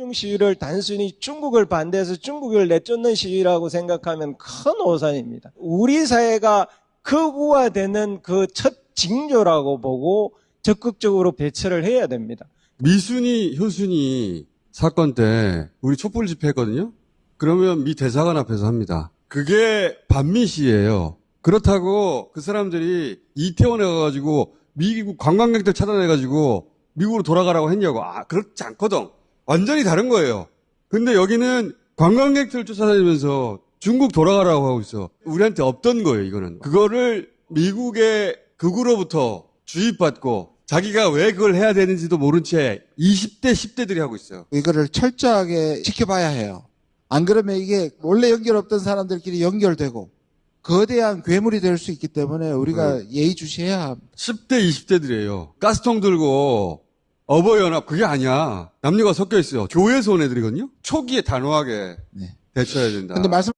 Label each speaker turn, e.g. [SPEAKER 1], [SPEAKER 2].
[SPEAKER 1] 중 시위를 단순히 중국을 반대해서 중국을 내쫓는 시위라고 생각하면 큰 오산입니다. 우리 사회가 극우화되는 그 첫 징조라고 보고 적극적으로 대처를 해야 됩니다.
[SPEAKER 2] 미순이 효순이 사건 때 우리 촛불 집회했거든요. 그러면 미 대사관 앞에서 합니다. 그게 반미 시예요. 그렇다고 그 사람들이 이태원에 가가지고 미국 관광객들 차단해가지고 미국으로 돌아가라고 했냐고. 아, 그렇지 않거든. 완전히 다른 거예요. 근데 여기는 관광객들 쫓아다니면서 중국 돌아가라고 하고 있어. 우리한테 없던 거예요, 이거는. 그거를 미국의 극우로부터 주입받고 자기가 왜 그걸 해야 되는지도 모른 채 20대, 10대들이 하고 있어요.
[SPEAKER 3] 이거를 철저하게 지켜봐야 해요. 안 그러면 이게 원래 연결 없던 사람들끼리 연결되고 거대한 괴물이 될 수 있기 때문에 우리가 예의주시해야 합니다.
[SPEAKER 2] 10대, 20대들이에요. 가스통 들고 어버이연합 그게 아니야. 남녀가 섞여 있어요. 교회에서 온 애들이거든요. 초기에 단호하게
[SPEAKER 3] 네.
[SPEAKER 2] 대처해야 된다.
[SPEAKER 3] 근데 말씀